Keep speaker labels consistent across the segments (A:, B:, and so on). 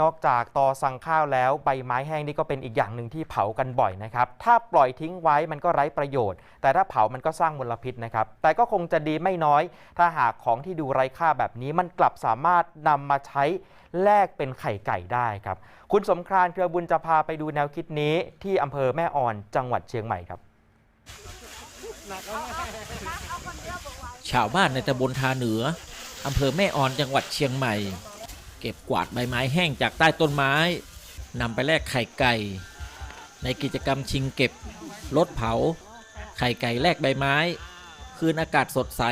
A: นอกจากตอสั่งข้าวแล้วใบไม้แห้งนี่ก็เป็นอีกอย่างหนึ่งที่เผากันบ่อยนะครับ ถ้าปล่อยทิ้งไว้มันก็ไร้ประโยชน์ แต่ถ้าเผามันก็สร้างมลพิษนะครับ แต่ก็คงจะดีไม่น้อย ถ้าหากของที่ดูไร้ค่าแบบนี้มันกลับสามารถนำมาใช้แลกเป็นไข่ไก่ได้ครับ คุณสมครานเครือบุญจะพาไปดูแนวคิดนี้ที่อำเภอแม่อ่อนจังหวัดเชียงใหม่ครับ
B: ชาวบ้านในตำบลทาเหนืออำเภอแม่อ่อนจังหวัดเชียงใหม่ เก็บกวาดใบไม้แห้งจากใต้ต้นไม้นำไปแลกไข่ไก่ ในกิจกรรมชิงเก็บลดเผา ไข่ไก่แลกใบไม้ คืนอากาศสดใส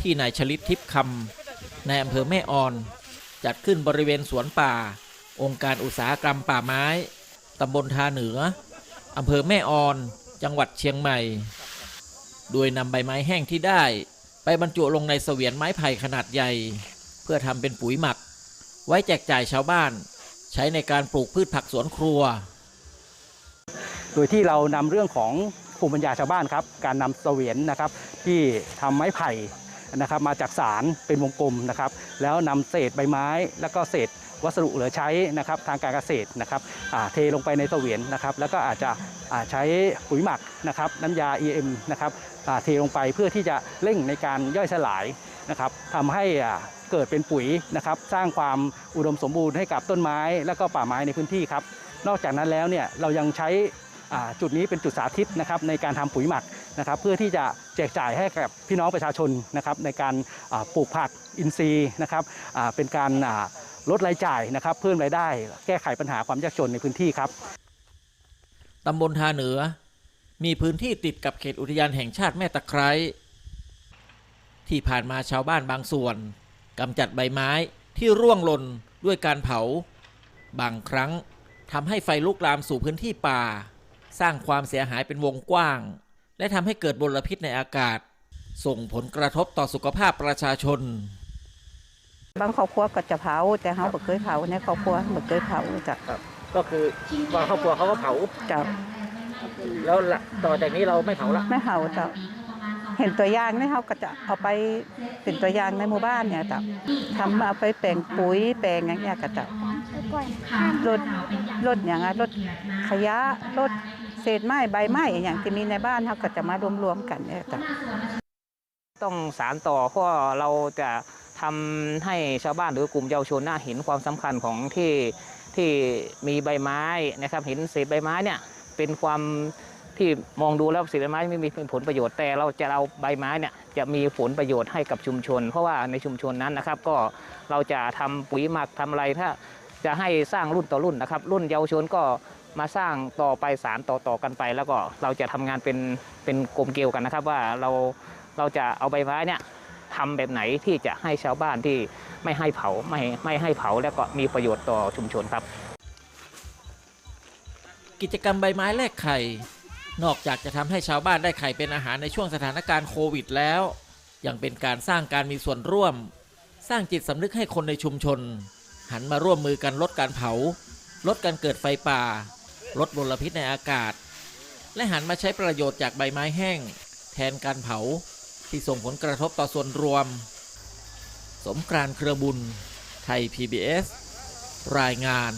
B: ที่นายชลิตทิพย์คำในอำเภอแม่ออน จัดขึ้นบริเวณสวนป่า องค์การอุตสาหกรรมป่าไม้ตำบลทาเหนืออำเภอแม่ออน จังหวัดเชียงใหม่ โดยนำใบไม้แห้งที่ได้ ไปบรรจุลงในเสวียนไม้ไผ่ขนาดใหญ่ พื่อทำเป็นปุ๋ยหมัก ไว้แจกจ่ายชาวบ้าน ใช้ในการปลูกพืชผักสวนครัว
C: โดยที่เรานำเรื่องของภูมิปัญญาชาวบ้านครับ การนำเสวียนนะครับที่ทำไม้ไผ่นะครับมาจากสารเป็นวงกลมนะครับ แล้วนำเศษใบไม้ แล้วก็เศษวัสดุเหลือใช้นะครับทางการเกษตรนะครับเทลงไปในเสวียนนะครับ แล้วก็อาจจะใช้ปุ๋ยหมักนะครับน้ำยา EM นะครับเทลงไปเพื่อที่จะเร่งในการย่อยสลายนะครับทำให้อ่าเกิดเป็นปุ๋ยนะครับ สร้างความอุดมสมบูรณ์ให้กับต้นไม้ และก็ป่าไม้ในพื้นที่ครับ นอกจากนั้นแล้วเนี่ยเรายังใช้จุดนี้เป็นจุดสาธิตนะครับในการทำปุ๋ยหมักนะครับ เพื่อที่จะแจกจ่ายให้กับพี่น้องประชาชนนะครับ ในการปลูกผักอินทรีย์นะครับเป็นการลดรายจ่ายนะครับ เพิ่มรายได้ แก้ไขปัญหาความยากจนในพื้นที่ครับ
B: ตำบลทาเหนือ มีพื้นที่ติดกับเขตอุทยานแห่งชาติแม่ตะไคร้ที่ผ่านมาชาวบ้านบางส่วนกำจัดใบไม้ที่ร่วงหล่นด้วยการเผา บางครั้งทำให้ไฟลุกลามสู่พื้นที่ป่า สร้างความเสียหายเป็นวงกว้าง และทำให้เกิดมลพิษในอากาศ ส่งผลกระทบต่อสุขภาพประชาชน
D: บางครอบครัวก็จะเผาแต่เขาบ่เคยเผาในครอบครัวบ่เคยเผาจ้ะ
E: ก็คือ บางครอบครัวเขาก็เผา
D: จ้ะ
E: แล้วละต่อจากนี้เราไม่เผาละ
D: ไม่เผาจ้ะเห็นตัวอย่างนี่เขาก็จะเอาไปเป็นตัวอย่างในหมู่บ้านเนี่ยจ้ะทำเอาไปแปลงปุ๋ยแปลงอย่างเงี้ยก็จะลดลดอย่างอะลดขยะลดเศษไม้ใบไม้อย่างที่มีในบ้านเขาก็จะมารวมๆกันเนี่ยจ้ะ
E: ต้องสารต่อเพราะว่าเราจะทำให้ชาวบ้านหรือกลุ่มเยาวชนน่าเห็นความสำคัญของที่ที่มีใบไม้นะครับเห็นเศษใบไม้เนี่ย เป็นความที่มองดูแล้วเศษใบไม้ไม่มีผลประโยชน์แต่เราจะเอาใบไม้เนี่ยจะมีผลประโยชน์ให้กับชุมชน เพราะว่าในชุมชนนั้นนะครับ ก็เราจะทำปุ๋ยหมักทำอะไรถ้าจะให้สร้างรุ่นต่อรุ่นนะครับ รุ่นเยาวชนก็มาสร้างต่อไปสารต่อต่อกันไป แล้วก็เราจะทำงานเป็นเป็นกลมเกลียวกันนะครับ ว่าเราเราจะเอาใบไม้เนี่ยทำแบบไหนที่จะให้ชาวบ้านที่ไม่ให้เผาไม่ไม่ให้เผาแล้วก็มีประโยชน์ต่อชุมชนครับ
B: กิจกรรมใบไม้แลกไข่ นอกจากจะทำให้ชาวบ้านได้ไข่เป็นอาหารในช่วงสถานการณ์โควิดแล้ว ยังเป็นการสร้างการมีส่วนร่วม สร้างจิตสำนึกให้คนในชุมชน หันมาร่วมมือกันลดการเผา ลดการเกิดไฟป่า ลดมลพิษในอากาศ และหันมาใช้ประโยชน์จากใบไม้แห้ง แทนการเผาที่ส่งผลกระทบต่อส่วนรวม สมกรานเครือบุญ ไทย PBS รายงาน